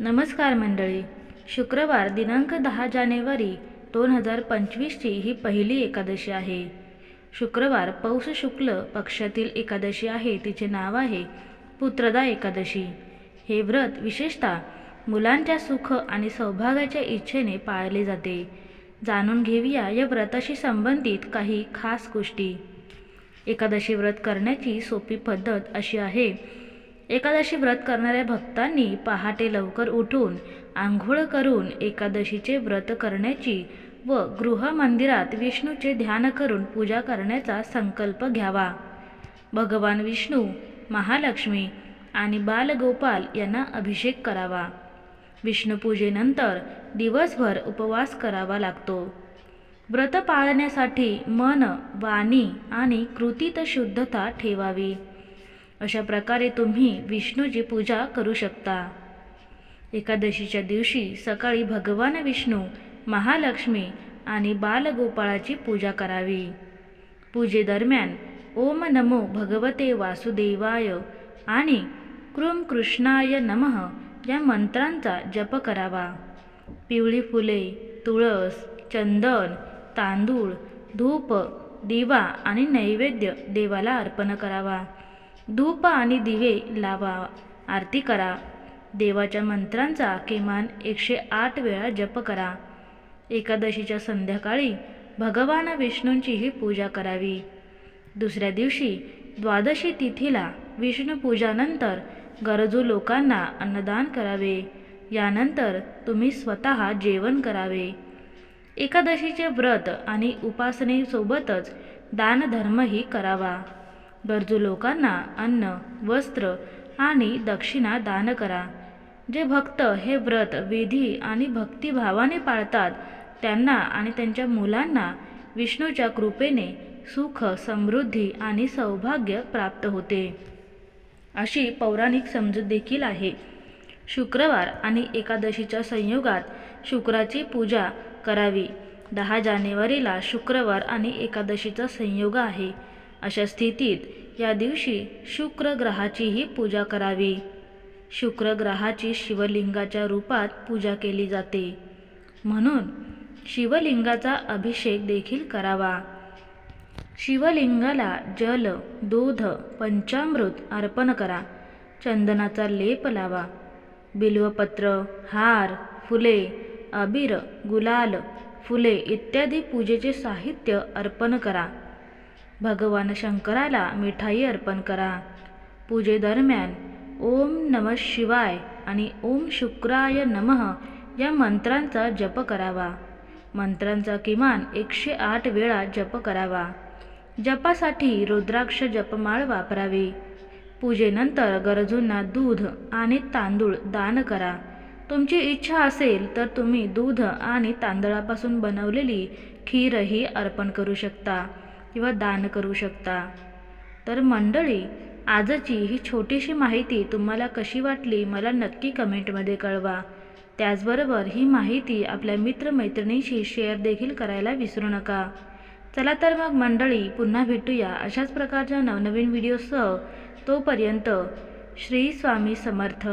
नमस्कार मंडळी. शुक्रवार दिनांक दहा जानेवारी दोन हजार पंचवीसची ही पहिली एकादशी आहे. शुक्रवार पौष शुक्ल पक्षातील एकादशी आहे तिचे नाव आहे पुत्रदा एकादशी. हे व्रत विशेषतः मुलांच्या सुख आणि सौभाग्याच्या इच्छेने पाळले जाते. जाणून घेऊया या व्रताशी संबंधित काही खास गोष्टी. एकादशी व्रत करण्याची सोपी पद्धत अशी आहे एकादशी व्रत करणाऱ्या भक्तांनी पहाटे लवकर उठून आंघोळ करून एकादशीचे व्रत करण्याची व गृहमंदिरात विष्णूचे ध्यान करून पूजा करण्याचा संकल्प घ्यावा. भगवान विष्णू महालक्ष्मी आणि बालगोपाल यांना अभिषेक करावा. विष्णुपूजेनंतर दिवसभर उपवास करावा लागतो. व्रत पाळण्यासाठी मन वाणी आणि कृतीत शुद्धता ठेवावी. अशा प्रकारे तुम्ही विष्णूची पूजा करू शकता. एकादशीच्या दिवशी सकाळी भगवान विष्णू महालक्ष्मी आणि बालगोपाळाची पूजा करावी. पूजेदरम्यान ओम नमो भगवते वासुदेवाय आणि कृम कृष्णाय नमः या मंत्रांचा जप करावा. पिवळी फुले तुळस चंदन तांदूळ धूप दिवा आणि नैवेद्य देवाला अर्पण करावा. धूप आणि दिवे लावा आरती करा. देवाच्या मंत्रांचा किमान एकशे आठ वेळा जप करा. एकादशीच्या संध्याकाळी भगवान विष्णूंचीही पूजा करावी. दुसऱ्या दिवशी द्वादशी तिथीला विष्णुपूजानंतर गरजू लोकांना अन्नदान करावे. यानंतर तुम्ही स्वतः जेवण करावे. एकादशीचे व्रत आणि उपासनेसोबतच दानधर्मही करावा. गरजू लोकांना अन्न वस्त्र आणि दक्षिणा दान करा. जे भक्त हे व्रत विधी आणि भक्तिभावाने पाळतात त्यांना आणि त्यांच्या मुलांना विष्णूच्या कृपेने सुख समृद्धी आणि सौभाग्य प्राप्त होते. अशी पौराणिक समजूत देखील आहे. शुक्रवार आणि एकादशीच्या संयोगात शुक्राची पूजा करावी. दहा जानेवारीला शुक्रवार आणि एकादशीचा संयोग आहे. अशा स्थितीत या दिवशी शुक्र ग्रहाचीही पूजा करावी. शुक्र ग्रहाची शिवलिंगाच्या रूपात पूजा केली जाते. म्हणून शिवलिंगाचा अभिषेक देखील करावा. शिवलिंगाला जल दूध पंचामृत अर्पण करा. चंदनाचा लेप लावा. बिल्वपत्र हार फुले अबीर गुलाल फुले इत्यादी पूजेचे साहित्य अर्पण करा. भगवान शंकराला मिठाई अर्पण करा. पूजेदरम्यान ओम नम शिवाय आणि ओम शुक्राय नमः या मंत्रांचा जप करावा. मंत्रांचा किमान एकशे आठ वेळा जप करावा. जपासाठी रुद्राक्ष जपमाळ वापरावी. पूजेनंतर गरजूंना दूध आणि तांदूळ दान करा. तुमची इच्छा असेल तर तुम्ही दूध आणि तांदळापासून बनवलेली खीरही अर्पण करू शकता. किंवा दान करू शकता. तर मंडळी आजची ही छोटीशी माहिती तुम्हाला कशी वाटली मला नक्की कमेंटमध्ये कळवा. त्याचबरोबर ही माहिती आपल्या मित्रमैत्रिणींशी शेअर देखील करायला विसरू नका. चला तर मग मंडळी पुन्हा भेटूया अशाच प्रकारच्या नवनवीन व्हिडिओसह. तोपर्यंत श्री स्वामी समर्थ.